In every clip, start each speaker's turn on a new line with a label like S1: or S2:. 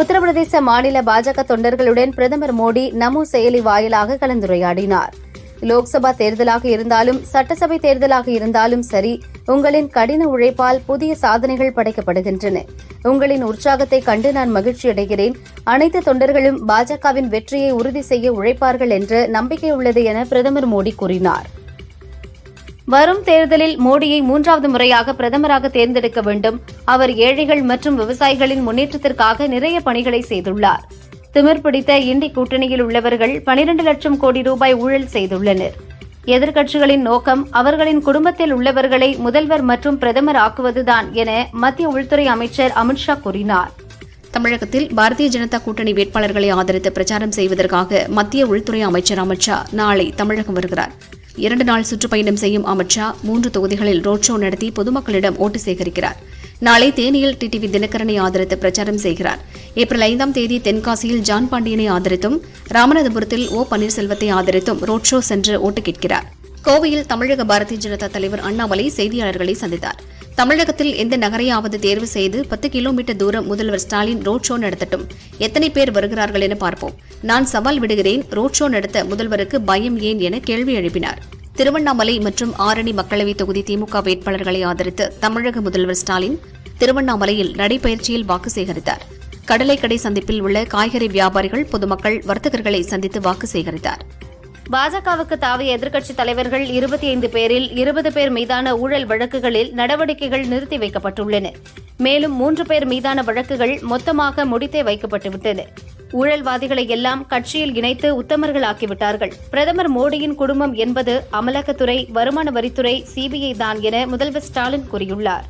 S1: உத்தரப்பிரதேச மாநில பாஜக தொண்டர்களுடன் பிரதமர் மோடி நமோ செயலி வாயிலாக கலந்துரையாடினார். லோக்சபா தேர்தலாக இருந்தாலும் சட்டசபை தேர்தலாக இருந்தாலும் சரி உங்களின் கடின உழைப்பால் புதிய சாதனைகள் படைக்கப்படுகின்றன. உங்களின் உற்சாகத்தை கண்டு நான் மகிழ்ச்சி அடைகிறேன் அனைத்து தொண்டர்களும் பாஜகவின் வெற்றியை உறுதி செய்ய உழைப்பார்கள் என்ற நம்பிக்கை உள்ளது என பிரதமர் மோடி கூறினார். வரும் தேர்தலில் மோடியை மூன்றாவது முறையாக பிரதமராக தேர்ந்தெடுக்க வேண்டும். அவர் ஏழைகள் மற்றும் விவசாயிகளின் முன்னேற்றத்திற்காக நிறைய பணிகளை செய்துள்ளார். திமிர் பிடித்த இண்டி கூட்டணியில் உள்ளவர்கள் 12 லட்சம் கோடி ரூபாய் ஊழல் செய்துள்ளனர். எதிர்க்கட்சிகளின் நோக்கம் அவர்களின் குடும்பத்தில் உள்ளவர்களை முதல்வர் மற்றும் பிரதமர் ஆக்குவதுதான் என மத்திய உள்துறை அமைச்சர் அமித்ஷா கூறினார்.
S2: தமிழகத்தில் பாரதிய ஜனதா கூட்டணி வேட்பாளர்களை ஆதரித்து பிரச்சாரம் செய்வதற்காக மத்திய உள்துறை அமைச்சர் அமித்ஷா நாளை தமிழகம் வருகிறார். இரண்டு நாள் சுற்றுப்பயணம் செய்யும் அமித் ஷா மூன்று தொகுதிகளில் ரோட் ஷோ நடத்தி பொதுமக்களிடம் ஓட்டு சேகரிக்கிறார். நாளை தேனியில் டிடிவி தினகரனை ஆதரித்து பிரச்சாரம் செய்கிறார். ஏப்ரல் ஐந்தாம் தேதி தென்காசியில் ஜான் பாண்டியனை ஆதரித்தும் ராமநாதபுரத்தில் ஓ பன்னீர்செல்வத்தை ஆதரித்தும் ரோட் ஷோ சென்று ஓட்டு கேட்கிறார். கோவையில் தமிழக பாரதிய ஜனதா தலைவர் அண்ணாமலை செய்தியாளர்களை சந்தித்தார். தமிழகத்தில் எந்த நகரையாவது தேர்வு செய்து பத்து கிலோமீட்டர் தூரம் முதல்வர் ஸ்டாலின் ரோட் ஷோ நடத்தட்டும். எத்தனை பேர் வருகிறார்கள் என பார்ப்போம். நான் சவால் விடுகிறேன் ரோட் ஷோ நடத்த முதல்வருக்கு பயம் ஏன் என கேள்வி எழுப்பினார். திருவண்ணாமலை மற்றும் ஆரணி மக்களவைத் தொகுதி திமுக வேட்பாளர்களை ஆதரித்து தமிழக முதல்வர் ஸ்டாலின் திருவண்ணாமலையில் நடைபயிற்சியில் வாக்கு சேகரித்தார். கடலைக்கடை சந்திப்பில் உள்ள காய்கறி வியாபாரிகள் பொதுமக்கள் வர்த்தகர்களை சந்தித்து வாக்கு சேகரித்தார்.
S1: பாஜகவுக்கு தாவிய எதிர்க்கட்சித் தலைவர்கள் இருபத்தி ஐந்து பேரில் இருபது பேர் மீதான ஊழல் வழக்குகளில் நடவடிக்கைகள் நிறுத்தி வைக்கப்பட்டுள்ளன. மேலும் மூன்று பேர் மீதான வழக்குகள் மொத்தமாக முடித்தே வைக்கப்பட்டுவிட்டன ஊழல்வாதிகளை எல்லாம் கட்சியில் இணைத்து உத்தமர்களாக்கிவிட்டார்கள். பிரதமர் மோடியின் குடும்பம் என்பது அமலாக்கத்துறை வருமான வரித்துறை சிபிஐ தான் என முதல்வர் ஸ்டாலின் கூறியுள்ளார்.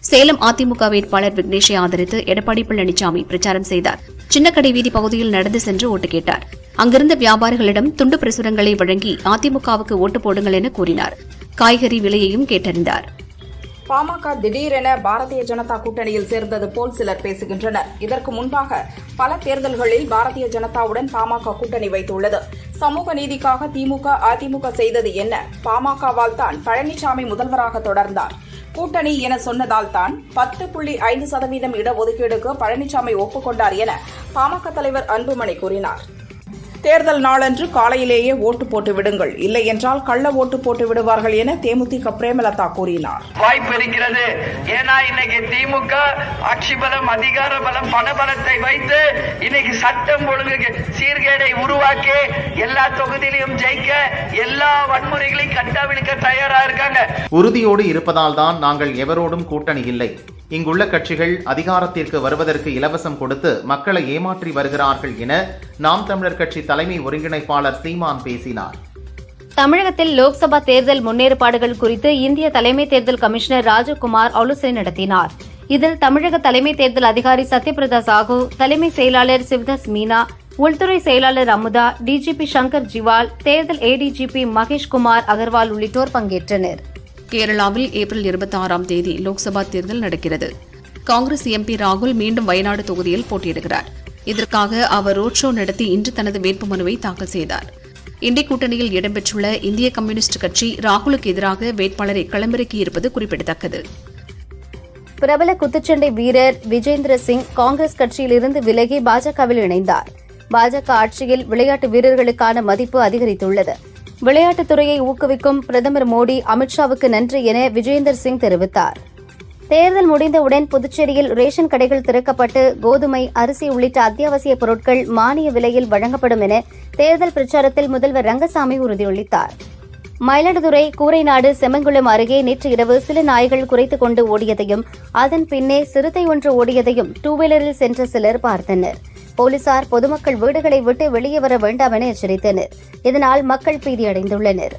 S2: சேலம் அதிமுக வேட்பாளர் விக்னேஷை ஆதரித்து எடப்பாடி பழனிசாமி பிரச்சாரம் செய்தார். சின்னக்கடை வீதி பகுதியில் நடந்து சென்று ஓட்டு கேட்டார். அங்கிருந்த வியாபாரிகளிடம் துண்டு பிரசுரங்களை வழங்கி அதிமுகவுக்கு ஓட்டு போடுங்கள் என கூறினார். காய்கறி விலையையும் கேட்டறிந்தார்.
S3: பாமக திடீரென பாரதிய ஜனதா கூட்டணியில் சேர்ந்தது போல் சிலர் பேசுகின்றனர். இதற்கு முன்பாக பல தேர்தல்களில் பாரதிய ஜனதாவுடன் பாமக கூட்டணி வைத்துள்ளது. சமூக நீதிக்காக திமுக அதிமுக செய்தது என்ன? பாமகவால் தான் பழனிசாமி முதல்வராக தொடர்ந்தார். கூட்டணி என சொன்னதால் தான் பத்து புள்ளி ஐந்து சதவீதம் இடஒதுக்கீடுக்கு பழனிசாமி ஒப்புக்கொண்டார் என பாமக தலைவர் அன்புமணி கூறினார். தேர்தல் நாளன்று காலையிலேயே ஓட்டு போட்டு விடுங்கள். இல்லை என்றால் கள்ள ஓட்டு போட்டு விடுவார்கள் என தேமுதிக பிரேமலதா கூறினார்.
S4: வாய்ப்பு இருக்கிறது. ஏன்னா இன்னைக்கு திமுக ஆட்சி பலம் அதிகார பலம் பணபலத்தை வைத்து இன்னைக்கு சட்டம் ஒழுங்கு சீர்கேடை உருவாக்கி எல்லா தொகுதியிலையும் ஜெயிக்க எல்லா வன்முறைகளையும் கட்டவிழ்க்க தயாரா இருக்காங்க.
S5: உறுதியோடு இருப்பதால் தான் நாங்கள் எவரோடும் கூட்டணி இல்லை. இங்குள்ள கட்சிகள் அதிகாரத்திற்கு வருவதற்கு இலவசம் கொடுத்து மக்களை ஏமாற்றி வருகிறார்கள் என நாம் தமிழர் கட்சி தலைமை ஒருங்கிணைப்பாளர் சீமான் பேசினார்.
S1: தமிழகத்தில் லோக்சபா தேர்தல் முன்னேற்பாடுகள் குறித்து இந்திய தலைமை தேர்தல் கமிஷனர் ராஜகுமார் ஆலோசனை நடத்தினார். இதில் தமிழக தலைமை தேர்தல் அதிகாரி சத்யபிரதா சாஹூ தலைமை செயலாளர் சிவதாஸ் மீனா உள்துறை செயலாளர் அமுதா டிஜிபி சங்கர் ஜிவால் தேர்தல் ஏடிஜிபி மகேஷ்குமார் அகர்வால் உள்ளிட்டோர் பங்கேற்றனர்.
S2: கேரளாவில் ஏப்ரல் இருபத்தி ஆறாம் தேதி லோக்சபா தேர்தல் நடக்கிறது. காங்கிரஸ் எம்பி ராகுல் மீண்டும் வயநாடு தொகுதியில் போட்டியிடுகிறார். இதற்காக அவர் ரோட் ஷோ நடத்தி இன்று தனது வேட்புமனுவை தாக்கல் செய்தார். இந்திய கூட்டணியில் இடம்பெற்றுள்ள இந்திய கம்யூனிஸ்ட் கட்சி ராகுலுக்கு எதிராக வேட்பாளரை களமிறக்கியிருப்பது குறிப்பிடத்தக்கது.
S1: பிரபல குத்துச்சண்டை வீரர் விஜேந்திர சிங் காங்கிரஸ் கட்சியிலிருந்து விலகி பாஜகவில் இணைந்தார். பாஜக ஆட்சியில் விளையாட்டு வீரர்களுக்கான மதிப்பு அதிகரித்துள்ளது. விளையாட்டுத் துறையை ஊக்குவிக்கும் பிரதமர் மோடி அமித்ஷாவுக்கு நன்றி என விஜேந்தர் சிங் தெரிவித்தார். தேர்தல் முடிந்தவுடன் புதுச்சேரியில் ரேஷன் கடைகள் திறக்கப்பட்டு கோதுமை அரிசி உள்ளிட்ட அத்தியாவசிய பொருட்கள் மானிய விலையில் வழங்கப்படும் என தேர்தல் பிரச்சாரத்தில் முதல்வர் ரங்கசாமி உறுதியளித்தார். மயிலாடுதுறை கூரைநாடு செம்மங்குளம் அருகே நேற்று இரவு சில நாய்கள் குறைத்துக் கொண்டு ஓடியதையும் அதன் பின்னே சிறுத்தை ஒன்று ஓடியதையும் டூ வீலரில் சென்ற சிலர் பார்த்தனர். போலீசார் பொதுமக்கள் வீடுகளை விட்டு வெளியே வர வேண்டாம் என எச்சரித்தனர். இதனால் மக்கள் பீதியடைந்துள்ளனர்.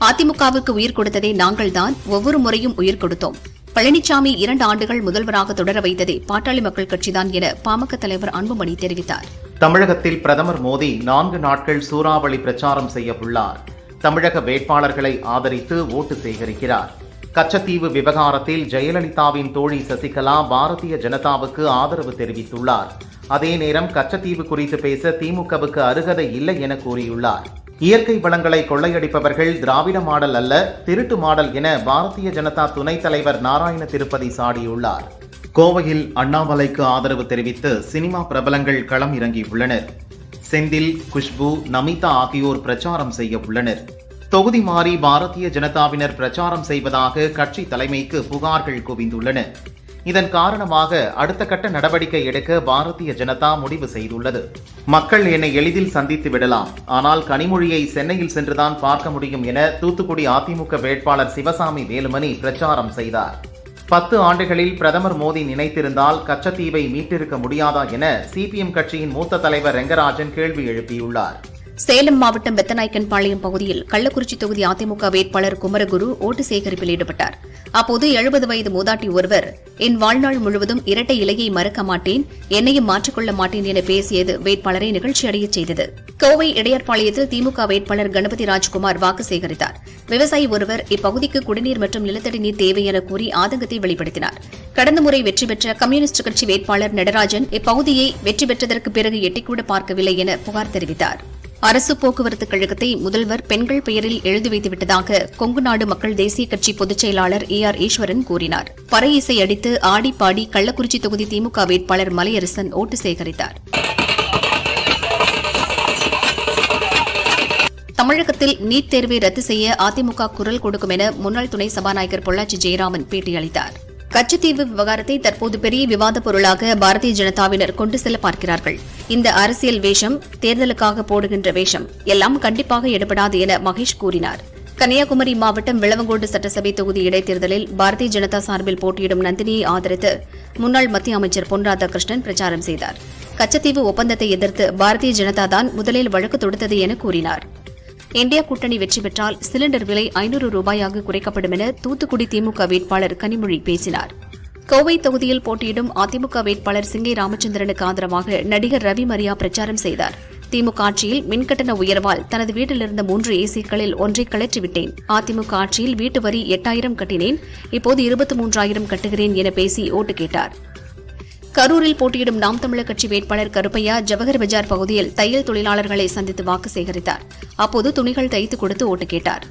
S2: அதிமுகவுக்கு உயிர் கொடுத்ததே நாங்கள்தான். ஒவ்வொரு முறையும் உயிர் கொடுத்தோம். பழனிசாமி இரண்டு ஆண்டுகள் முதல்வராக தொடர வைத்ததே பாட்டாளி மக்கள் கட்சிதான் என பாமக தலைவர் அன்புமணி தெரிவித்தார்.
S5: தமிழகத்தில் பிரதமர் மோடி நான்கு நாட்கள் சூறாவளி பிரச்சாரம் செய்ய உள்ளார் தமிழக வேட்பாளர்களை ஆதரித்து ஓட்டு சேகரிக்கிறார். கச்சத்தீவு விவகாரத்தில் ஜெயலலிதாவின் தோழி சசிகலா பாரதிய ஜனதாவுக்கு ஆதரவு தெரிவித்துள்ளார். அதே நேரம் கச்சத்தீவு குறித்து பேச திமுகவுக்கு அருகதை இல்லை என கூறியுள்ளார். இயற்கை வளங்களை கொள்ளையடிப்பவர்கள் திராவிட மாடல் அல்ல திருட்டு மாடல் என பாரதிய ஜனதா துணைத் தலைவர் நாராயண திருப்பதி சாடியுள்ளார். கோவையில் அண்ணாமலைக்கு ஆதரவு தெரிவித்து சினிமா பிரபலங்கள் களம் இறங்கியுள்ளனர் செந்தில் குஷ்பு நமிதா ஆகியோர் பிரச்சாரம் செய்ய உள்ளனர். தொகுதி மாறி பாரதிய ஜனதாவினர் பிரச்சாரம் செய்வதாக கட்சி தலைமைக்கு புகார்கள் குவிந்துள்ளன. இதன் காரணமாக அடுத்த கட்ட நடவடிக்கை எடுக்க பாரதிய ஜனதா முடிவு செய்துள்ளது. மக்கள் என்னை எளிதில் சந்தித்து விடலாம். ஆனால் கனிமொழியை சென்னையில் சென்றுதான் பார்க்க முடியும் என தூத்துக்குடி அதிமுக வேட்பாளர் சிவசாமி வேலுமணி பிரச்சாரம் செய்தார். பத்து ஆண்டுகளில் பிரதமர் மோடி நினைத்திருந்தால் கச்சத்தீவை மீட்டிருக்க முடியாதா என சிபிஎம் கட்சியின் மூத்த தலைவர் ரெங்கராஜன் கேள்வி எழுப்பியுள்ளார்.
S2: சேலம் மாவட்டம் பெத்தநாயக்கன்பாளையம் பகுதியில் கள்ளக்குறிச்சி தொகுதி அதிமுக வேட்பாளர் குமரகுரு ஓட்டு சேகரிப்பில் ஈடுபட்டார். அப்போது எழுபது வயது மூதாட்டி ஒருவர் என் வாழ்நாள் முழுவதும் இரட்டை இலையை மறக்க மாட்டேன் என்னையும் மாற்றிக்கொள்ள மாட்டேன் என பேசியது வேட்பாளரை நிகழ்ச்சியடைய செய்தது. கோவை இடையர்பாளையத்தில் திமுக வேட்பாளர் கணபதி ராஜ்குமார் வாக்கு சேகரித்தார். விவசாயி ஒருவர் இப்பகுதிக்கு குடிநீர் மற்றும் நிலத்தடி நீர் தேவை என கூறி ஆதங்கத்தை வெளிப்படுத்தினார். கடந்த முறை வெற்றி பெற்ற கம்யூனிஸ்ட் கட்சி வேட்பாளர் நடராஜன் இப்பகுதியை வெற்றி பெற்றதற்கு பிறகு எட்டிக்கூட பார்க்கவில்லை என புகார் தெரிவித்தார். அரசு போக்குவரத்து கழகத்தை முதல்வர் பெண்கள் பெயரில் எழுதி வைத்துவிட்டதாக கொங்கு நாடு மக்கள் தேசிய கட்சி பொதுச் செயலாளர் ஏ ஆர் ஈஸ்வரன் கூறினார். பறை இசை அடித்து ஆடி பாடி கள்ளக்குறிச்சி தொகுதி திமுக வேட்பாளர் மலையரசன் ஓட்டு சேகரித்தார். தமிழகத்தில் நீட் தேர்வை ரத்து செய்ய அதிமுக குரல் கொடுக்கும் என முன்னாள் துணை சபாநாயகர் பொள்ளாச்சி ஜெயராமன் பேட்டியளித்தார். கச்சத்தீவு விவகாரத்தை தற்போது பெரிய விவாதப் பொருளாக பாரதிய ஜனதாவினர் கொண்டு செல்ல பார்க்கிறார்கள். இந்த அரசியல் வேஷம் தேர்தலுக்காக போடுகின்ற வேஷம். எல்லாம் கண்டிப்பாக எடுபடாது என மகேஷ் கூறினார். கன்னியாகுமரி மாவட்டம் விளவங்கோடு சட்டசபை தொகுதி இடைத்தேர்தலில் பாரதிய ஜனதா சார்பில் போட்டியிடும் நந்தினியை ஆதரித்து முன்னாள் மத்திய அமைச்சர் பொன் ராதாகிருஷ்ணன் பிரச்சாரம் செய்தார். கச்சத்தீவு ஒப்பந்தத்தை எதிர்த்து பாரதிய ஜனதா தான் முதலில் வழக்கு தொடுத்தது என கூறினார். இந்தியா கூட்டணி வெற்றி பெற்றால் சிலிண்டர் விலை ஐநூறு ரூபாயாக குறைக்கப்படும் என தூத்துக்குடி திமுக வேட்பாளர் கனிமொழி பேசினார். கோவை தொகுதியில் போட்டியிடும் அதிமுக வேட்பாளர் சிங்கை ராமச்சந்திரனுக்கு ஆதரவாக நடிகர் ரவி மரியா பிரச்சாரம் செய்தார். திமுக ஆட்சியில் மின்கட்டண உயர்வால் தனது வீட்டில் இருந்த மூன்று ஏசிக்களில் ஒன்றை கலற்றிவிட்டேன் அதிமுக ஆட்சியில் வீட்டு வரி எட்டாயிரம் கட்டினேன். இப்போது இருபத்தி மூன்றாயிரம் கட்டுகிறேன் என பேசி ஓட்டு கேட்டார். கரூரில் போட்டியிடும் நாம் தமிழர் கட்சி வேட்பாளர் கருப்பையா ஜவஹர் பஜார் பகுதியில் தையல் தொழிலாளர்களை சந்தித்து வாக்கு சேகரித்தார். அப்போது துணிகள் தைத்து கொடுத்து ஓட்டு கேட்டார்.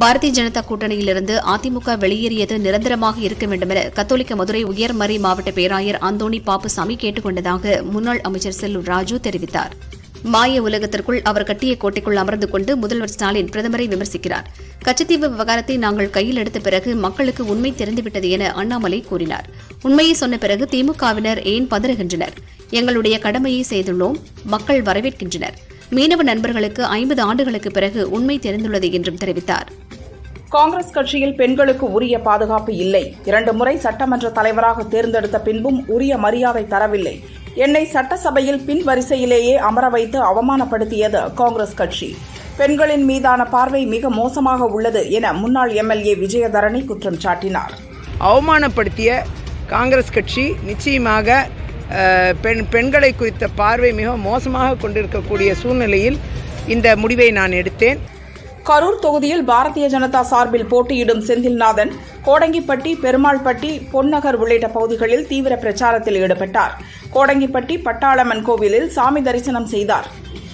S2: பாரதிய ஜனதா கூட்டணியிலிருந்து அதிமுக வெளியேறியது நிரந்தரமாக இருக்க வேண்டுமென கத்தோலிக்க மதுரை உயர்மறை மாவட்ட பேராயர் அந்தோணி பாப்புசாமி கேட்டுக் கொண்டதாக முன்னாள் அமைச்சர் செல்லூர் ராஜு தெரிவித்தார். மாய உலகத்திற்குள் அவர் கட்டிய கோட்டைக்குள் அமர்ந்து கொண்டு முதல்வர் ஸ்டாலின் பிரதமரை விமர்சிக்கிறார். கச்சத்தீவு விவகாரத்தை நாங்கள் கையில் எடுத்த பிறகு மக்களுக்கு உண்மை தெரிந்துவிட்டது என அண்ணாமலை கூறினார். உண்மையை சொன்ன பிறகு திமுகவினர் ஏன் பதறுகின்றனர்? எங்களுடைய கடமையை செய்துள்ளோம் மக்கள் வரவேற்கின்றனர். மீனவ நண்பர்களுக்கு ஐம்பது ஆண்டுகளுக்கு பிறகு உண்மை தெரிந்துள்ளது என்றும் தெரிவித்தார்.
S3: காங்கிரஸ் கட்சியில் பெண்களுக்கு உரிய பாதுகாப்பு இல்லை. இரண்டு முறை சட்டமன்ற தலைவராக தேர்ந்தெடுத்த பின்பும் உரிய மரியாதை தரவில்லை. என்னை சட்டசபையில் பின் வரிசையிலேயே அமர வைத்து அவமானப்படுத்தியது காங்கிரஸ் கட்சி. பெண்களின் மீதான பார்வை மிக மோசமாக உள்ளது என முன்னாள் எம்எல்ஏ விஜயதரணி குற்றம் சாட்டினார்.
S6: அவமானப்படுத்திய காங்கிரஸ் கட்சி நிச்சயமாக பெண் பெண்களை குறித்த பார்வை மிக மோசமாக கொண்டிருக்கக்கூடிய சூழ்நிலையில் இந்த முடிவை நான் எடுத்தேன்.
S3: கரூர் தொகுதியில் பாரதிய ஜனதா சார்பில் போட்டியிடும் செந்தில்நாதன் கோடங்கிப்பட்டி பெருமாள்பட்டி பொன்னகர் உள்ளிட்ட பகுதிகளில் தீவிர பிரச்சாரத்தில் ஈடுபட்டார். கோடங்கிப்பட்டி பட்டாளம்மன் கோவிலில் சாமி தரிசனம் செய்தார்.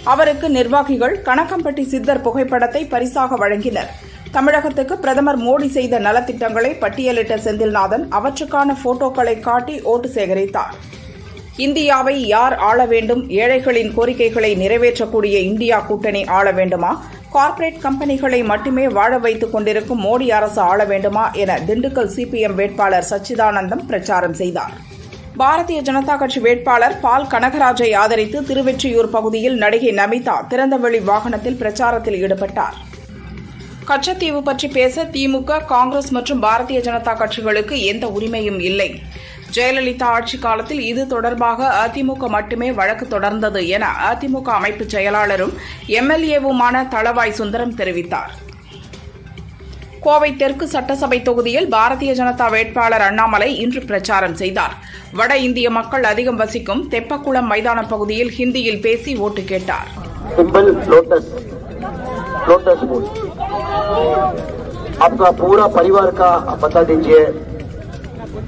S3: அவருக்கு நிர்வாகிகள் கணக்கம்பட்டி சித்தர் புகைப்படத்தை பரிசாக வழங்கினர். தமிழகத்துக்கு பிரதமர் மோடி செய்த நலத்திட்டங்களை பட்டியலிட்ட செந்தில்நாதன் அவற்றுக்கான போட்டோக்களை காட்டி ஓட்டு சேகரித்தார். இந்தியாவை யார் ஆள வேண்டும் ஏழைகளின் கோரிக்கைகளை நிறைவேற்றக்கூடிய இந்தியா கூட்டணி ஆள வேண்டுமா? கார்ப்பரேட் கம்பெனிகளை மட்டுமே வாழ வைத்துக் கொண்டிருக்கும் மோடி அரசு ஆள வேண்டுமா என திண்டுக்கல் சிபிஎம் வேட்பாளர் சச்சிதானந்தம் பிரச்சாரம் செய்தார். பாரதிய ஜனதா கட்சி வேட்பாளர் பால் கனகராஜை ஆதரித்து திருவெற்றியூர் பகுதியில் நடிகை நமிதா திறந்தவெளி வாகனத்தில் பிரச்சாரத்தில் ஈடுபட்டார். கச்சத்தீவு பற்றி பேச திமுக காங்கிரஸ் மற்றும் பாரதிய ஜனதா கட்சிகளுக்கு எந்த உரிமையும் இல்லை. ஜெயலலிதா ஆட்சி காலத்தில் இது தொடர்பாக அதிமுக மட்டுமே வழக்கு தொடர்ந்தது என அதிமுக அமைப்பு செயலாளரும் எம்எல்ஏவுமான தளவாய் சுந்தரம் தெரிவித்தார் கோவை தெற்கு சட்டசபை தொகுதியில் பாரதிய ஜனதா வேட்பாளர் அண்ணாமலை இன்று பிரச்சாரம் செய்தார் வட இந்திய மக்கள் அதிகம் வசிக்கும் தெப்பக்குளம் மைதான பகுதியில் ஹிந்தியில் பேசி ஓட்டு கேட்டார்
S7: सिंबल लोटस लोटस फूल आपका पूरा परिवार का बता दीजिए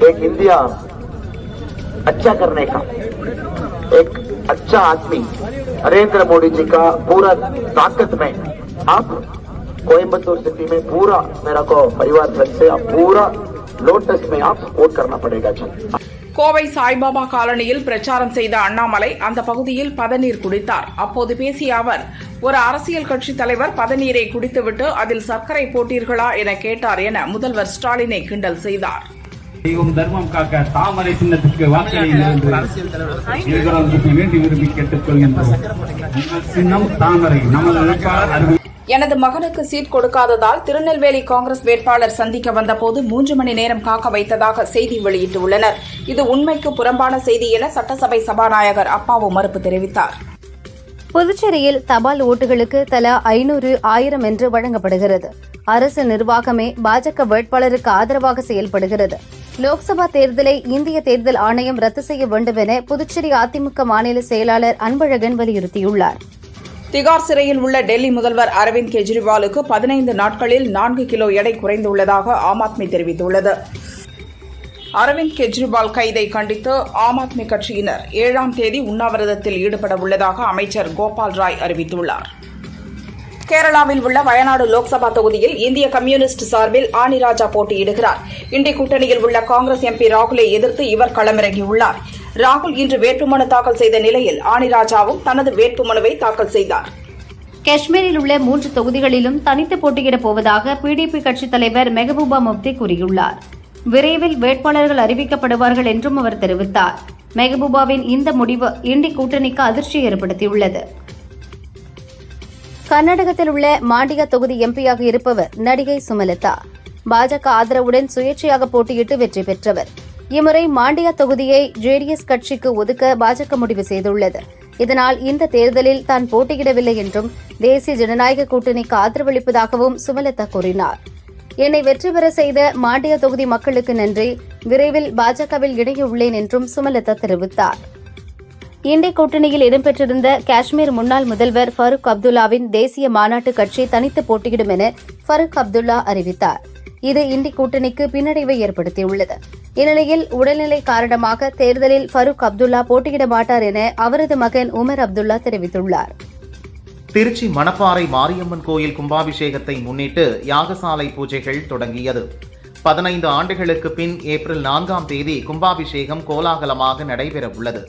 S7: एक इंडिया अच्छा करने का एक अच्छा आदमी नरेंद्र मोदी जी का पूरा ताकत में आप कोयम्बतूर सिटी में पूरा मेरा को परिवार जन से आप पूरा लोटस में आप वोट करना पड़ेगा जी
S3: கோவை சாய்பாபா காலனியில் பிரச்சாரம் செய்த அண்ணாமலை அந்த பகுதியில் பதநீர் குடித்தார் அப்போது பேசிய அவர் ஒரு அரசியல் கட்சித் தலைவர் பதநீரை குடித்துவிட்டு அதில் சர்க்கரை போட்டீர்களா என கேட்டார் என முதல்வர் ஸ்டாலினை கிண்டல் செய்தார்
S8: தெய்வம் தர்மம் காக்க தாமரை சின்னத்துக்கு எதிராளர்களுக்கு வேண்டி விரும்பி கேட்டுக்கொள்கின்றோம். சின்னம் தாமரை நமது வேட்பாளர் அறிவி
S3: எனது மகனுக்கு சீட் கொடுக்காததால் திருநெல்வேலி காங்கிரஸ் வேட்பாளர் சந்திக்க வந்தபோது மூன்று மணி நேரம் காக்க வைத்ததாக செய்தி வெளியிட்டுள்ளனர். இது உண்மைக்கு புறம்பான செய்தி என சட்டசபை சபாநாயகர் அப்பாவு மறுப்பு தெரிவித்தார்.
S1: புதுச்சேரியில் தபால் ஓட்டுகளுக்கு தலா ஐநூறு ஆயிரம் என்று வழங்கப்படுகிறது. அரசு நிர்வாகமே பாஜக வேட்பாளருக்கு ஆதரவாக செயல்படுகிறது. லோக்சபா தேர்தலை இந்திய தேர்தல் ஆணையம் ரத்து செய்ய வேண்டும் என புதுச்சேரி அதிமுக மாநில செயலாளர் அன்பழகன் வலியுறுத்தியுள்ளார்.
S3: திகார் சிறையில் உள்ள டெல்லி முதல்வர் அரவிந்த் கெஜ்ரிவாலுக்கு பதினைந்து நாட்களில் நான்கு கிலோ எடை குறைந்துள்ளதாக ஆம் ஆத்மி தெரிவித்துள்ளது. அரவிந்த் கெஜ்ரிவால் கைதை கண்டித்து ஆம் ஆத்மி கட்சியினர் ஏழாம் தேதி உண்ணாவிரதத்தில் ஈடுபட உள்ளதாக அமைச்சர் கோபால் ராய் அறிவித்துள்ளார். கேரளாவில் உள்ள வயநாடு லோக்சபா தொகுதியில் இந்திய கம்யூனிஸ்ட் சார்பில் ஆனிராஜா போட்டியிடுகிறார். இண்டி கூட்டணியில் உள்ள காங்கிரஸ் எம்பி ராகுலை எதிர்த்து இவர் களமிறங்கியுள்ளார். ராகுல் இன்று வேட்புமனு தாக்கல் செய்த நிலையில் ஆனிராஜாவும் தனது வேட்புமனுவை தாக்கல் செய்தார்.
S1: காஷ்மீரில் உள்ள மூன்று தொகுதிகளிலும் தனித்து போட்டியிடப் போவதாக பிடிபி கட்சித் தலைவர் மெஹபூபா முப்தி கூறியுள்ளார். விரைவில் வேட்பாளர்கள் அறிவிக்கப்படுவார்கள் என்றும் அவர் தெரிவித்தார். மெஹபூபாவின் இந்த முடிவு இண்டி கூட்டணிக்கு அதிர்ச்சி ஏற்படுத்தியுள்ளது. கர்நாடகத்தில் உள்ள மாண்டியா தொகுதி எம்பியாக இருப்பவர் நடிகை சுமலதா. பாஜக ஆதரவுடன் சுயேட்சையாக போட்டியிட்டு வெற்றி பெற்றவர். இம்முறை மாண்டியா தொகுதியை ஜேடிஎஸ் கட்சிக்கு ஒதுக்க பாஜக முடிவு செய்துள்ளது. இதனால் இந்த தேர்தலில் தான் போட்டியிடவில்லை என்றும் தேசிய ஜனநாயக கூட்டணிக்கு ஆதரவளிப்பதாகவும் சுமலதா கூறினார். என்னை வெற்றி பெற செய்த மாண்டியா தொகுதி மக்களுக்கு நன்றி. விரைவில் பாஜகவில் இணைய உள்ளேன் என்றும் சுமலதா தெரிவித்தார். இந்திய கூட்டணியில் இடம்பெற்றிருந்த காஷ்மீர் முன்னாள் முதல்வர் ஃபருக் அப்துல்லாவின் தேசிய மாநாட்டு கட்சி தனித்து போட்டியிடும் என ஃபருக் அப்துல்லா அறிவித்தார். இது இந்தி கூட்டணிக்கு பின்னடைவை ஏற்படுத்தியுள்ளது. இந்நிலையில் உடல்நிலை காரணமாக தேர்தலில் ஃபருக் அப்துல்லா போட்டியிட மாட்டார் என அவரது மகன் உமர் அப்துல்லா தெரிவித்துள்ளார்.
S5: திருச்சி மணப்பாறை மாரியம்மன் கோயில் கும்பாபிஷேகத்தை முன்னிட்டு யாகசாலை பூஜைகள் தொடங்கியது. பதினைந்து ஆண்டுகளுக்கு பின் ஏப்ரல் நான்காம் தேதி கும்பாபிஷேகம் கோலாகலமாக நடைபெறவுள்ளது.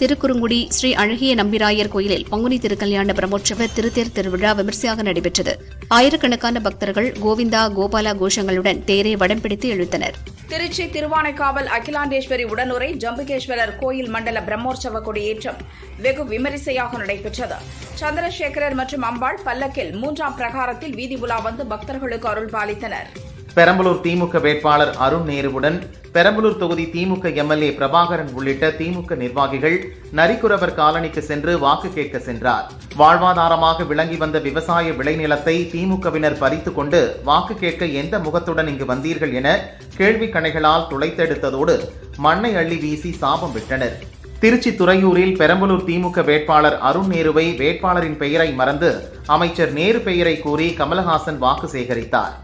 S2: திருக்குறுங்குடி ஸ்ரீ அழகிய நம்பிராயர் கோயிலில் பங்குனி திருக்கல்யாண பிரமோற்சவ திருத்தேர் திருவிழா விமர்சையாக நடைபெற்றது. ஆயிரக்கணக்கான பக்தர்கள் கோவிந்தா கோபாலா கோஷங்களுடன் தேரை வடம் பிடித்து இழுத்தனர்
S3: திருச்சி திருவானைக்காவல் அகிலாண்டேஸ்வரி உடனுரை ஜம்புகேஸ்வரர் கோயில் மண்டல பிரம்மோற்சவ கொடியேற்றம் வெகு விமரிசையாக நடைபெற்றது. சந்திரசேகரர் மற்றும் அம்பாள் பல்லக்கில் மூன்றாம் பிரகாரத்தில் வீதி உலா வந்து பக்தர்களுக்கு அருள் பாலித்தனர்
S5: பெரம்பலூர் திமுக வேட்பாளர் அருண் நேருவுடன் பெரம்பலூர் தொகுதி திமுக எம்எல்ஏ பிரபாகரன் உள்ளிட்ட திமுக நிர்வாகிகள் நரிக்குறவர் காலனிக்கு சென்று வாக்கு கேட்க சென்றார். வாழ்வாதாரமாக விளங்கி வந்த விவசாய விளைநிலத்தை திமுகவினர் பறித்து கொண்டு வாக்கு கேட்க எந்த முகத்துடன் இங்கு வந்தீர்கள் என கேள்வி கணைகளால் துளைத்தெடுத்ததோடு மண்ணை அள்ளி வீசி சாபம் விட்டனர். திருச்சி துறையூரில் பெரம்பலூர் திமுக வேட்பாளர் அருண் நேருவை வேட்பாளரின் பெயரை மறந்து அமைச்சர் நேரு பெயரை கூறி கமலஹாசன் வாக்கு சேகரித்தார்.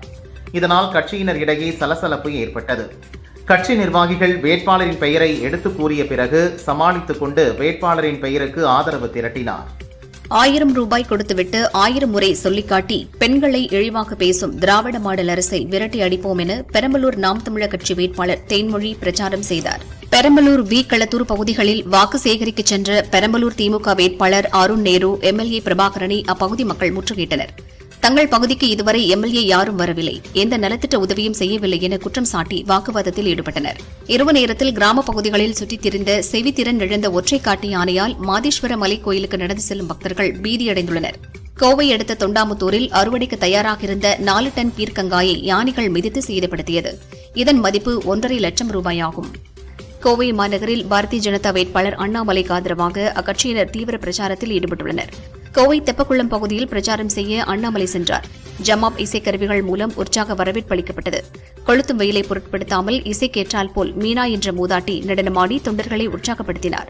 S5: இதனால் கட்சியினர் இடையே சலசலப்பு ஏற்பட்டது. கட்சி நிர்வாகிகள் வேட்பாளரின் பெயரை எடுத்து கூறிய பிறகு சமாளித்துக் கொண்டு வேட்பாளரின் பெயருக்கு ஆதரவு திரட்டினார்.
S2: ஆயிரம் ரூபாய் கொடுத்துவிட்டு ஆயிரம் முறை சொல்லிக்காட்டி பெண்களை இழிவாக பேசும் திராவிட மாடல் அரசை விரட்டி அடிப்போம் என பெரம்பலூர் நாம் தமிழர் கட்சி வேட்பாளர் தேன்மொழி பிரச்சாரம் செய்தார். பெரம்பலூர் வி களத்தூர் பகுதிகளில் வாக்கு சேகரிக்க சென்ற பெரம்பலூர் திமுக வேட்பாளர் அருண் நேரு எம்எல்ஏ பிரபாகரனை அப்பகுதி மக்கள் முற்றுகையிட்டனர். தங்கள் பகுதிக்கு இதுவரை எம்எல்ஏ யாரும் வரவில்லை. எந்த நலத்திட்ட உதவியும் செய்யவில்லை என குற்றம் சாட்டி வாக்குவாதத்தில் ஈடுபட்டனர். இரவு நேரத்தில் கிராம பகுதிகளில் சுற்றித் திரிந்த செவித்திறன் இழந்த ஒற்றை காட்டு யானையால் மாதேஸ்வர மலை கோயிலுக்கு நடந்து செல்லும் பக்தர்கள் பீதியடைந்துள்ளனர். கோவை அடுத்த தொண்டாமுத்தூரில் அறுவடைக்கு தயாராக இருந்த நாலு டன் பீர்க்கங்காயை யானைகள் மிதித்து சேதப்படுத்தியது. இதன் மதிப்பு ஒன்றரை லட்சம் ரூபாயாகும். கோவை மாநகரில் பாரதிய ஜனதா வேட்பாளர் அண்ணாமலைக்கு ஆதரவாக அக்கட்சியினர் தீவிர பிரச்சாரத்தில் ஈடுபட்டுள்ளனர். கோவை தெப்பக்குளம் பகுதியில் பிரச்சாரம் செய்ய அண்ணாமலை சென்றார். ஜமாப் இசைக்கருவிகள் மூலம் உற்சாக வரவேற்பு அளிக்கப்பட்டது. கொளுத்தும் வெயிலை பொருட்படுத்தாமல் இசைக்கேற்றால் போல் மீனா என்ற மூதாட்டி நடனமாடி தொண்டர்களை உற்சாகப்படுத்தினார்.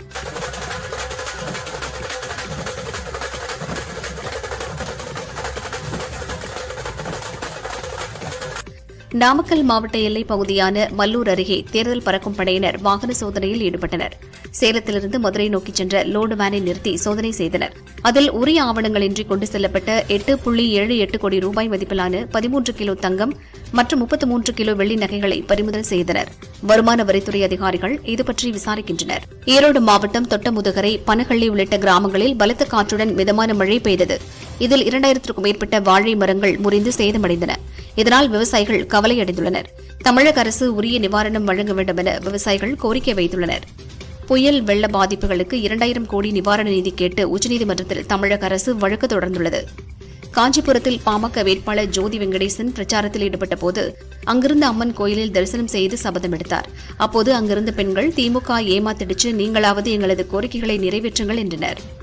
S2: நாமக்கல் மாவட்ட எல்லைப் பகுதியான மல்லூர் அருகே தேர்தல் பறக்கும் படையினர் வாகன சோதனையில் ஈடுபட்டனர். சேலத்திலிருந்து மதுரை நோக்கி சென்ற லோடு வேனை நிறுத்தி சோதனை செய்தனர். அதில் உரிய ஆவணங்களின்றி கொண்டு செல்லப்பட்ட எட்டு புள்ளி ஏழு எட்டு கோடி ரூபாய் மதிப்பிலான பதிமூன்று கிலோ தங்கம் மற்றும் முப்பத்து மூன்று கிலோ வெள்ளி நகைகளை பறிமுதல் செய்தனர். வருமான வரித்துறை அதிகாரிகள் இதுபற்றி விசாரிக்கின்றனர். ஈரோடு மாவட்டம் தொட்டமுதுகரை பனகள்ளி உள்ளிட்ட கிராமங்களில் பலத்த காற்றுடன் மிதமான மழை பெய்தது. இதில் இரண்டாயிரத்திற்கும் மேற்பட்ட வாழை மரங்கள் முறிந்து சேதமடைந்தன. இதனால் விவசாயிகள் கவலையடைந்துள்ளனர். தமிழக அரசு உரிய நிவாரணம் வழங்க வேண்டும் என விவசாயிகள் கோரிக்கை வைத்துள்ளனர். புயல் வெள்ள பாதிப்புகளுக்கு இரண்டாயிரம் கோடி நிவாரண நிதி கேட்டு உச்சநீதிமன்றத்தில் தமிழக அரசு வழக்கு தொடர்ந்துள்ளது. காஞ்சிபுரத்தில் பாமக வேட்பாளர் ஜோதி வெங்கடேசன் பிரச்சாரத்தில் ஈடுபட்டபோது அங்கிருந்த அம்மன் கோயிலில் தரிசனம் செய்து சபதம் எடுத்தார். அப்போது அங்கிருந்த பெண்கள் திமுக ஏமாத்திடுச்சு நீங்களாவது எங்களது கோரிக்கைகளை நிறைவேற்றுங்கள் என்றனர்.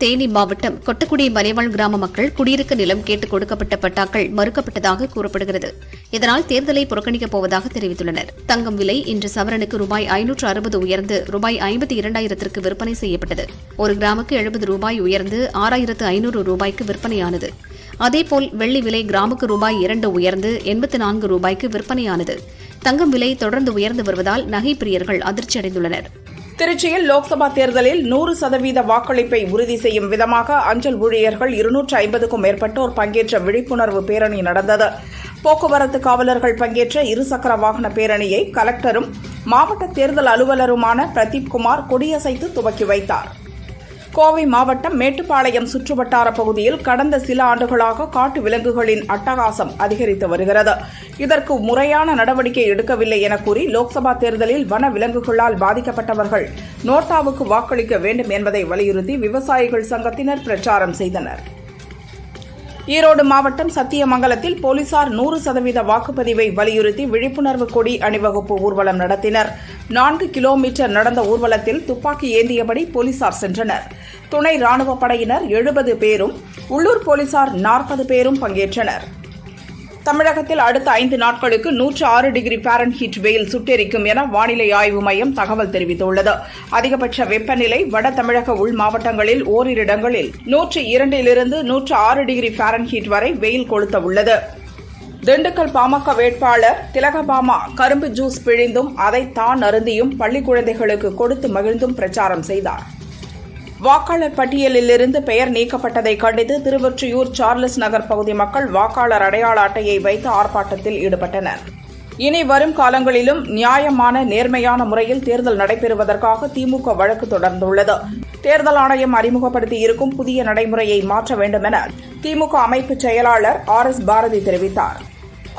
S2: தேனி மாவட்டம் கொட்டக்குடி மலைவாழ் கிராம மக்கள் குடியிருக்க நிலம் கேட்டுக் கொடுக்கப்பட்ட பட்டாக்கள் மறுக்கப்பட்டதாக கூறப்படுகிறது. இதனால் தேர்தலை புறக்கணிக்கப் போவதாக தெரிவித்துள்ளனர். தங்கம் விலை இன்று சவரனுக்கு ரூபாய் ஐநூற்று அறுபது உயர்ந்து ரூபாய் ஐம்பத்தி இரண்டாயிரத்திற்கு விற்பனை செய்யப்பட்டது. ஒரு கிராமுக்கு எழுபது ரூபாய் உயர்ந்து ஆறாயிரத்து ஐநூறு ரூபாய்க்கு விற்பனையானது. அதேபோல் வெள்ளி விலை கிராமுக்கு ரூபாய் இரண்டு உயர்ந்து எண்பத்து நான்கு ரூபாய்க்கு விற்பனையானது. தங்கம் விலை தொடர்ந்து உயர்ந்து வருவதால் நகை பிரியர்கள் அதிர்ச்சியடைந்துள்ளனா்
S3: திருச்சியில் லோக்சபா தேர்தலில் நூறு சதவீத வாக்களிப்பை உறுதி செய்யும் விதமாக அஞ்சல் ஊழியர்கள் இருநூற்று ஐம்பதுக்கும் மேற்பட்டோர் பங்கேற்ற விழிப்புணர்வு பேரணி நடந்தது. போக்குவரத்து காவலர்கள் பங்கேற்ற இருசக்கர வாகன பேரணியை கலெக்டரும் மாவட்ட தேர்தல் அலுவலருமான பிரதீப் குமார் கொடியசைத்து துவக்கி வைத்தார். கோவை மாவட்டம் மேட்டுப்பாளையம் சுற்றுவட்டார பகுதியில் கடந்த சில ஆண்டுகளாக காட்டு விலங்குகளின் அட்டகாசம் அதிகரித்து வருகிறது. இதற்கு முறையான நடவடிக்கை எடுக்கவில்லை என கூறி லோக்சபா தேர்தலில் வன விலங்குகளால் பாதிக்கப்பட்டவர்கள் நோட்டாவுக்கு வாக்களிக்க வேண்டும் என்பதை வலியுறுத்தி விவசாயிகள் சங்கத்தினர் பிரச்சாரம் செய்தனர். ஈரோடு மாவட்டம் சத்தியமங்கலத்தில் போலீசார் நூறு சதவீத வாக்குப்பதிவை வலியுறுத்தி விழிப்புணர்வு கொடி அணிவகுப்பு ஊர்வலம் நடத்தினர். நான்கு கிலோமீட்டர் நடந்த ஊர்வலத்தில் துப்பாக்கி ஏந்தியபடி போலீசார் சென்றனர். துணை ராணுவப் படையினர் எழுபது பேரும் உள்ளூர் போலீசார் நாற்பது பேரும் பங்கேற்றனர். தமிழகத்தில் அடுத்த ஐந்து நாட்களுக்கு நூற்று ஆறு டிகிரி பாரன்ஹீட் வெயில் சுட்டெரிக்கும் என வானிலை ஆய்வு மையம் தகவல் தெரிவித்துள்ளது. அதிகபட்ச வெப்பநிலை வட தமிழக உள் மாவட்டங்களில் ஓரிரு இடங்களில் நூற்று இரண்டிலிருந்து நூற்று ஆறு டிகிரி பாரன்ஹீட் வரை வெயில் கொளுத்த உள்ளது திண்டுக்கல் பாமக வேட்பாளர் திலகபாமா கரும்பு ஜூஸ் பிழிந்தும் அதை தான் அருந்தியும் பள்ளி குழந்தைகளுக்கு கொடுத்து மகிழ்ந்தும் பிரச்சாரம் செய்தார். வாக்காளர் பட்டியலிலிருந்து பெயர் நீக்கப்பட்டதை கண்டித்து திருவொற்றியூர் சார்லஸ் நகர் பகுதி மக்கள் வாக்காளர் அடையாள அட்டையை வைத்து ஆர்ப்பாட்டத்தில் ஈடுபட்டனர். இனி வரும் காலங்களிலும் நியாயமான நேர்மையான முறையில் தேர்தல் நடைபெறுவதற்காக திமுக வழக்கு தொடர்ந்துள்ளது. தேர்தல் ஆணையம் அறிமுகப்படுத்தி இருக்கும் புதிய நடைமுறையை மாற்ற வேண்டும் என திமுக அமைப்பு செயலாளர் ஆர் எஸ் பாரதி தெரிவித்தார்.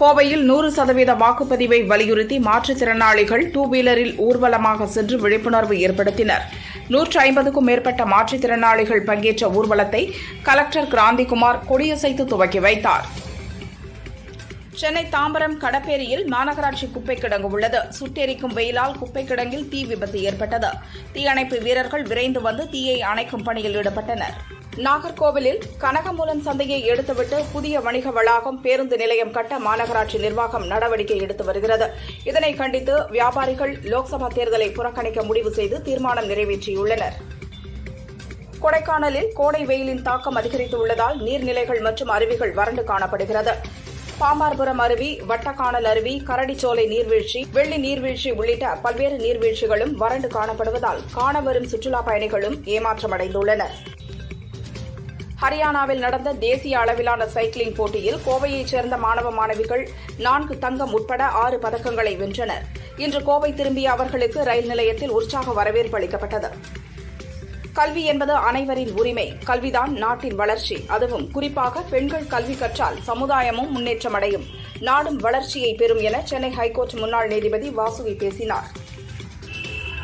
S3: கோவையில் நூறு சதவீத வாக்குப்பதிவை வலியுறுத்தி மாற்றுத்திறனாளிகள் டூ வீலரில் ஊர்வலமாக சென்று விழிப்புணர்வு ஏற்படுத்தினர். நூற்று ஐம்பதுக்கும் மேற்பட்ட மாற்றுத்திறனாளிகள் பங்கேற்ற ஊர்வலத்தை கலெக்டர் கிராந்திகுமார் கொடியசைத்து துவக்கி வைத்தார். சென்னை தாம்பரம் கடப்பேரியில் மாநகராட்சி குப்பை கிடங்கு உள்ளது. சுட்டெரிக்கும் வெயிலால் குப்பை கிடங்கில் தீ விபத்து ஏற்பட்டது. தீயணைப்பு வீரர்கள் விரைந்து வந்து தீயை அணைக்கும் பணியில் ஈடுபட்டனர். நாகர்கோவிலில் கனகமூலன் சந்தையை எடுத்துவிட்டு புதிய வணிக வளாகம் பேருந்து நிலையம் கட்ட மாநகராட்சி நிர்வாகம் நடவடிக்கை எடுத்து வருகிறது. இதனை கண்டித்து வியாபாரிகள் லோக்சபா தேர்தலை புறக்கணிக்க முடிவு செய்து தீர்மானம் நிறைவேற்றியுள்ளனர். கொடைக்கானலில் கோடை வெயிலின் தாக்கம் அதிகரித்துள்ளதால் நீர்நிலைகள் மற்றும் அருவிகள் வறண்டு காணப்படுகிறது. பாம்பார்புரம் அருவி வட்டக்கானல் அருவி கரடிச்சோலை நீர்வீழ்ச்சி வெள்ளி நீர்வீழ்ச்சி உள்ளிட்ட பல்வேறு நீர்வீழ்ச்சிகளும் வறண்டு காணப்படுவதால் காண வரும் சுற்றுலாப் பயணிகளும் ஏமாற்றமடைந்துள்ளனர். ஹரியானாவில் நடந்த தேசிய அளவிலான சைக்கிளிங் போட்டியில் கோவையைச் சேர்ந்த மாணவ மாணவிகள் நான்கு தங்கம் உட்பட ஆறு பதக்கங்களை வென்றனர். இன்று கோவை திரும்பிய அவர்களுக்கு ரயில் நிலையத்தில் உற்சாக வரவேற்பு அளிக்கப்பட்டது. கல்வி என்பது அனைவரின் உரிமை. கல்விதான் நாட்டின் வளர்ச்சி. அதுவும் குறிப்பாக பெண்கள் கல்வி கற்றால் சமுதாயமும் முன்னேற்றமடையும். நாடும் வளர்ச்சியை பெறும் என சென்னை ஹைகோர்ட் முன்னாள் நீதிபதி வாசுகி பேசினார்.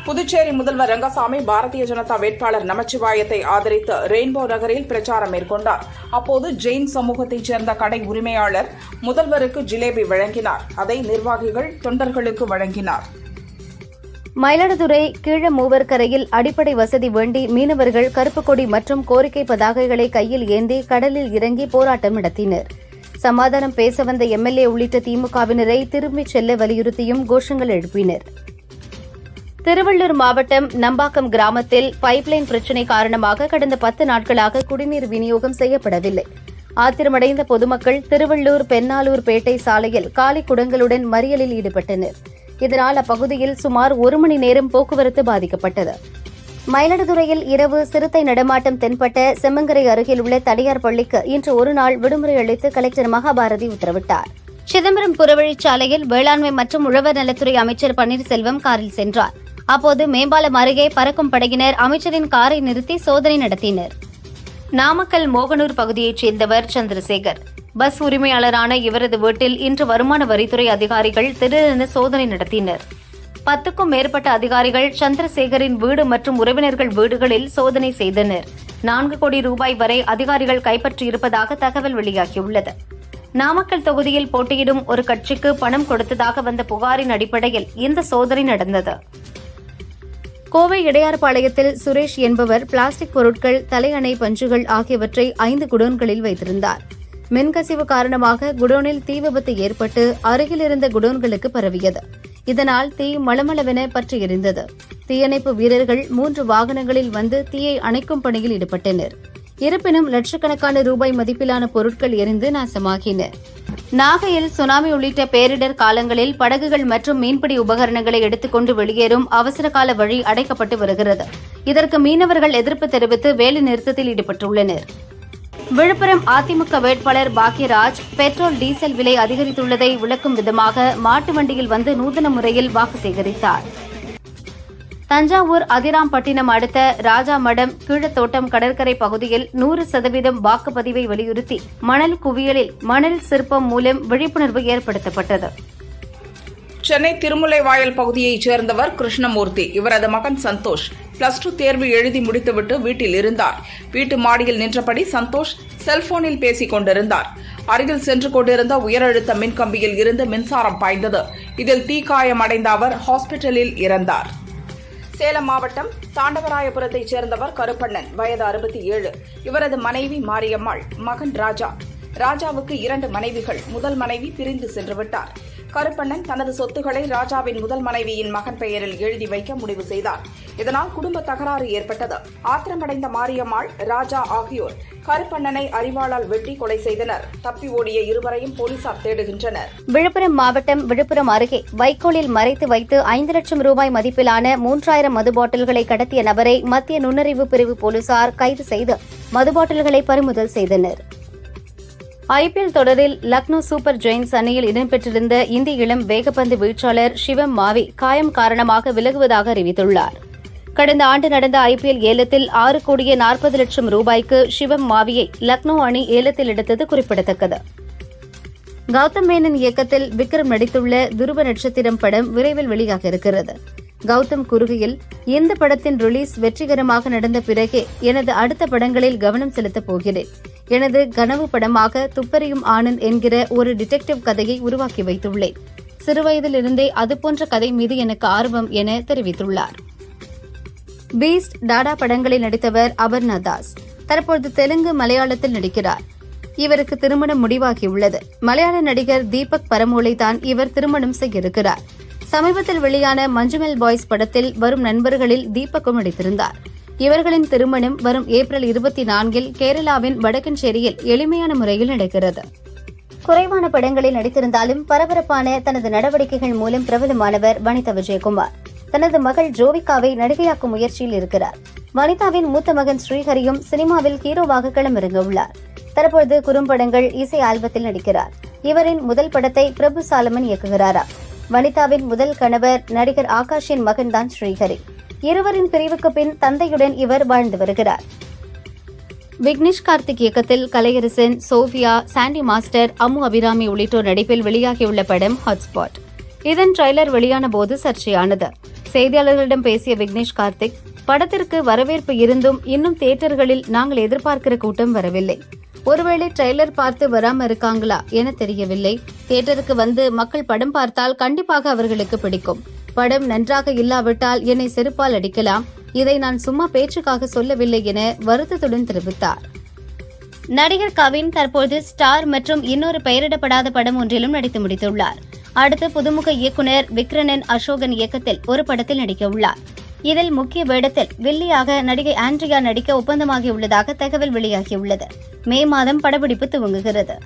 S3: புதுச்சேரி முதல்வர் ரங்கசாமி பாரதிய ஜனதா வேட்பாளர் நமச்சிவாயத்தை ஆதரித்து ரெயின்போ நகரில் பிரச்சாரம் மேற்கொண்டார். அப்போது ஜெயின் சமூகத்தைச் சேர்ந்த கடை உரிமையாளர் முதல்வருக்கு ஜிலேபி வழங்கினார். அதை நிர்வாகிகள் தொண்டர்களுக்கு வழங்கினார்.
S1: மயிலாடுதுறை கீழ மூவர்கரையில் அடிப்படை வசதி வேண்டி மீனவர்கள் கருப்புக்கொடி மற்றும் கோரிக்கை பதாகைகளை கையில் ஏந்தி கடலில் இறங்கி போராட்டம் நடத்தினர். சமாதானம் பேச வந்த எம்எல்ஏ உள்ளிட்ட திமுகவினரை திரும்பிச் செல்ல வலியுறுத்தியும் கோஷங்கள் எழுப்பினர். திருவள்ளூர் மாவட்டம் நம்பாக்கம் கிராமத்தில் பைப்லைன் பிரச்சினை காரணமாக கடந்த பத்து நாட்களாக குடிநீர் விநியோகம் செய்யப்படவில்லை. ஆத்திரமடைந்த பொதுமக்கள் திருவள்ளூர் பெண்ணாலூர் பேட்டை சாலையில் காலி குடங்களுடன் மறியலில் ஈடுபட்டனர். இதனால் அப்பகுதியில் சுமார் ஒரு மணி நேரம் போக்குவரத்து பாதிக்கப்பட்டது. மயிலாடுதுறையில் இரவு சிறுத்தை நடமாட்டம் தென்பட்ட செம்மங்கரை அருகில் உள்ள தனியார் பள்ளிக்கு இன்று ஒருநாள் விடுமுறை அளித்து கலெக்டர் மகாபாரதி உத்தரவிட்டார். சிதம்பரம் புறவழிச்சாலையில் வேளாண்மை மற்றும் உழவர் நலத்துறை அமைச்சர் பன்னீர்செல்வம் காரில் சென்றார். அப்போது மேம்பாலம் அருகே பறக்கும் படையினர் அமைச்சரின் காரை நிறுத்தி சோதனை நடத்தினர். நாமக்கல் மோகனூர் பகுதியைச் சேர்ந்தவர் சந்திரசேகர். பஸ் உரிமையாளரான இவரது வீட்டில் இன்று வருமான வரித்துறை அதிகாரிகள் திடீரென சோதனை நடத்தினர். பத்துக்கும் மேற்பட்ட அதிகாரிகள் சந்திரசேகரின் வீடு மற்றும் உறவினர்கள் வீடுகளில் சோதனை செய்தனர். நான்கு கோடி ரூபாய் வரை அதிகாரிகள் கைப்பற்றியிருப்பதாக தகவல் வெளியாகியுள்ளது. நாமக்கல் தொகுதியில் போட்டியிடும் ஒரு கட்சிக்கு பணம் கொடுத்ததாக வந்த புகாரின் அடிப்படையில் இந்த சோதனை நடந்தது. கோவை இடையார்பாளையத்தில் சுரேஷ் என்பவர் பிளாஸ்டிக் பொருட்கள் தலையணை பஞ்சுகள் ஆகியவற்றை ஐந்து குடோன்களில் வைத்திருந்தார். மின்கசிவு காரணமாக குடோனில் தீ விபத்து ஏற்பட்டு அருகில் இருந்த குடோன்களுக்கு பரவியது. இதனால் தீ மளமளவென பற்றி எரிந்தது தீயணைப்பு வீரர்கள் மூன்று வாகனங்களில் வந்து தீயை அணைக்கும் பணியில் ஈடுபட்டனர். இருப்பினும் லட்சக்கணக்கான ரூபாய் மதிப்பிலான பொருட்கள் எரிந்து நாசமாகின. நாகையில் சுனாமி உள்ளிட்ட பேரிடர் காலங்களில் படகுகள் மற்றும் மீன்பிடி உபகரணங்களை எடுத்துக்கொண்டு வெளியேறும் அவசரகால வழி அடைக்கப்பட்டு வருகிறது. இதற்கு மீனவர்கள் எதிர்ப்பு தெரிவித்து வேலை நிறுத்தத்தில் ஈடுபட்டுள்ளனர். விழுப்புரம் அதிமுக வேட்பாளர் பாக்யராஜ் பெட்ரோல் டீசல் விலை அதிகரித்துள்ளதை விளக்கும் விதமாக மாட்டு வண்டியில் வந்து நூதன முறையில் வாக்கு சேகரித்தார். தஞ்சாவூர் அதிராம்பட்டினம் அடுத்த ராஜாமடம் கீழத்தோட்டம் கடற்கரை பகுதியில் நூறு சதவீதம் வாக்குப்பதிவை வலியுறுத்தி மணல் குவியலில் மணல் சிற்பம் மூலம் விழிப்புணர்வு ஏற்படுத்தப்பட்டது.
S3: சென்னை திருமுல்லைவாயல் பகுதியைச் சேர்ந்தவர் கிருஷ்ணமூர்த்தி. இவரது மகன் சந்தோஷ். பிளஸ் டூ தேர்வு எழுதி முடித்துவிட்டு வீட்டில் இருந்தார். வீட்டு மாடியில் நின்றபடி சந்தோஷ் செல்போனில் பேசிக் கொண்டிருந்தார். அருகில் சென்று கொண்டிருந்த உயரழுத்த மின்கம்பியில் இருந்து மின்சாரம் பாய்ந்தது. இதில் தீக்காயமடைந்த அவர் ஹாஸ்பிட்டலில் இறந்தார். சேலம் மாவட்டம் தாண்டவராயபுரத்தைச் சேர்ந்தவர் கருப்பண்ணன் வயது அறுபத்தி ஏழு. இவரது மனைவி மாரியம்மாள் மகன் ராஜா. ராஜாவுக்கு இரண்டு மனைவிகள். முதல் மனைவி பிரிந்து சென்றுவிட்டார். கருப்பண்ணன் தனது சொத்துக்களை ராஜாவின் முதல் மனைவியின் மகன் பெயரில் எழுதி வைக்க முடிவு செய்தார். இதனால் குடும்ப தகராறு ஏற்பட்டது. ஆத்திரமடைந்த மாரியம்மாள் ராஜா ஆகியோர் கருப்பண்ணனை அறிவாளால் வெட்டி கொலை செய்தனர். தப்பி ஓடிய இருவரையும் போலீசார் தேடுகின்றனர்.
S1: விழுப்புரம் மாவட்டம் விழுப்புரம் அருகே வைக்கோலில் மறைத்து வைத்து ஐந்து லட்சம் ரூபாய் மதிப்பிலான மூன்றாயிரம் மது பாட்டில்களை கடத்திய நபரை மத்திய நுண்ணறிவு பிரிவு போலீசார் கைது செய்து மது பாட்டில்களை பறிமுதல் செய்தனர். ஐபிஎல் தொடரில் லக்னோ சூப்பர் ஜெயின்ஸ் அணியில் இடம்பெற்றிருந்த இந்திய இளம் வேகப்பந்து வீச்சாளர் சிவம் மாவி காயம் காரணமாக விலகுவதாக அறிவித்துள்ளார். கடந்த ஆண்டு நடந்த ஐபிஎல் ஏலத்தில் ஆறு கோடியே நாற்பது லட்சம் ரூபாய்க்கு சிவம் மாவியை லக்னோ அணி ஏலத்தில் எடுத்தது குறிப்பிடத்தக்கது. கௌதம் மேனன் இயக்கத்தில் விக்ரம் நடித்துள்ள துருவ நட்சத்திரம் படம் விரைவில் வெளியாக இருக்கிறது. கௌதம் கூறுகையில் இந்த படத்தின் ரிலீஸ் வெற்றிகரமாக நடந்த பிறகே எனது அடுத்த படங்களில் கவனம் செலுத்தப் போகிறேன். எனது கனவு படமாக துப்பறியும் ஆனந்த் என்கிற ஒரு டிடெக்டிவ் கதையை உருவாக்கி வைத்துள்ளேன். சிறுவயதிலிருந்தே அதுபோன்ற கதை மீது எனக்கு ஆர்வம் என தெரிவித்துள்ளார். பீஸ்ட் டாடா படங்களில் நடித்தவர் அபர்ணா தாஸ். தற்போது தெலுங்கு மலையாளத்தில் நடிக்கிறார். இவருக்கு திருமணம் முடிவாகியுள்ளது. மலையாள நடிகர் தீபக் பரமோலை தான் இவர் திருமணம் செய்யிருக்கிறார் சமீபத்தில் வெளியான மஞ்சுமெல் பாய்ஸ் படத்தில் வரும் நண்பர்களில் தீபக்கும் நடித்திருந்தார். இவர்களின் திருமணம் வரும் ஏப்ரல் இருபத்தி நான்கில் கேரளாவின் வடக்கன்சேரியில் எளிமையான முறையில் நடக்கிறது. குறைவான படங்களில் நடித்திருந்தாலும் பரபரப்பான தனது நடவடிக்கைகள் மூலம் பிரபலமானவர் வனிதா விஜயகுமார். தனது மகள் ஜோவிகாவை நடிகையாக்கும் முயற்சியில் இருக்கிறார். வனிதாவின் மூத்த மகன் ஸ்ரீஹரியும் சினிமாவில் ஹீரோவாக களமிறங்க உள்ளார் தற்பொழுது குறும்படங்கள் இசை ஆல்பத்தில் நடிக்கிறார். இவரின் முதல் படத்தை பிரபு சாலமன் இயக்குகிறாரா? வனிதாவின் முதல் கணவர் நடிகர் ஆகாஷின் மகன்தான் ஸ்ரீஹரி. இருவரின் பிரிவுக்கு பின் தந்தையுடன் இவர் வாழ்ந்து வருகிறார். விக்னேஷ் கார்த்திக் இயக்கத்தில் Kalaiyarasan Sophia Sandy master Ammu Abhirami உள்ளிட்டோர் நடிப்பில் வெளியாகியுள்ள படம் ஹாட்ஸ்பாட் இதன் ட்ரெய்லர் வெளியான போது சர்ச்சையானது. செய்தியாளர்களிடம் பேசிய விக்னேஷ் கார்த்திக் படத்திற்கு வரவேற்பு இருந்தும் இன்னும் தியேட்டர்களில் நாங்கள் எதிர்பார்க்கிற கூட்டம் வரவில்லை. ஒருவேளை ட்ரெய்லர் பார்த்து வராம இருக்காங்களா என தெரியவில்லை. தியேட்டருக்கு வந்து மக்கள் படம் பார்த்தால் கண்டிப்பாக அவர்களுக்கு பிடிக்கும். படம் நன்றாக இல்லாவிட்டால் என்னை செருப்பால் அடிக்கலாம். இதை நான் சும்மா பேச்சுக்காக சொல்லவில்லை என வருத்தத்துடன் தெரிவித்தார். நடிகர் கவின் தற்போது ஸ்டார் மற்றும் இன்னொரு பெயரிடப்படாத படம் ஒன்றிலும் நடித்து முடித்துள்ளார். அடுத்து புதுமுக இயக்குனர் விக்ரனன் அசோகன் இயக்கத்தில் ஒரு படத்தில் நடிக்க உள்ளார் இதில் முக்கிய வேடத்தில் வில்லியாக நடிகை ஆண்ட்ரியா நடிக்க ஒப்பந்தமாகியுள்ளதாக தகவல் வெளியாகியுள்ளது. மே மாதம் படப்பிடிப்பு துவங்குகிறது.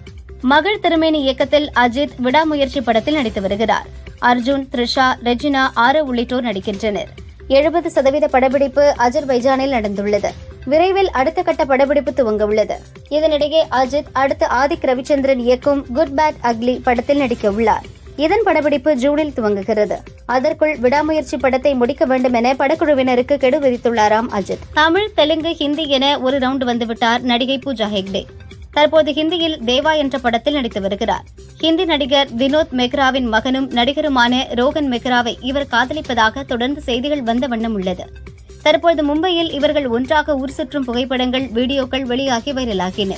S1: மகள் திருமேனி இயக்கத்தில் அஜித் விடாமுயற்சி படத்தில் நடித்து வருகிறார். அர்ஜுன் த்ரிஷா ரெஜினா ஆரவ் உள்ளிட்டோர் நடிக்கின்றனர். எழுபது சதவீத படப்பிடிப்பு அஜர்பைஜானில் நடந்துள்ளது. விரைவில் அடுத்த கட்ட படப்பிடிப்பு துவங்க உள்ளது இதனிடையே அஜித் அடுத்து ஆதிக் ரவிச்சந்திரன் இயக்கும் குட் பேட் அக்லி படத்தில் நடிக்க உள்ளார் இதன் படப்பிடிப்பு ஜூனில் துவங்குகிறது. அதற்குள் விடாமுயற்சி படத்தை முடிக்க வேண்டும் என படக்குழுவினருக்கு கெடு விதித்துள்ளாராம் அஜித். தமிழ் தெலுங்கு ஹிந்தி என ஒரு ரவுண்ட் வந்துவிட்டார் நடிகை பூஜா ஹெக்டே. தற்போது ஹிந்தியில் தேவா என்ற படத்தில் நடித்து வருகிறார். ஹிந்தி நடிகர் வினோத் மெக்ராவின் மகனும் நடிகருமான ரோகன் மெக்ராவை இவர் காதலிப்பதாக தொடர்ந்து செய்திகள் வந்த வண்ணம் உள்ளது. தற்போது மும்பையில் இவர்கள் ஒன்றாக ஊர் சுற்றும் புகைப்படங்கள் வீடியோக்கள் வெளியாகி வைரலாகின.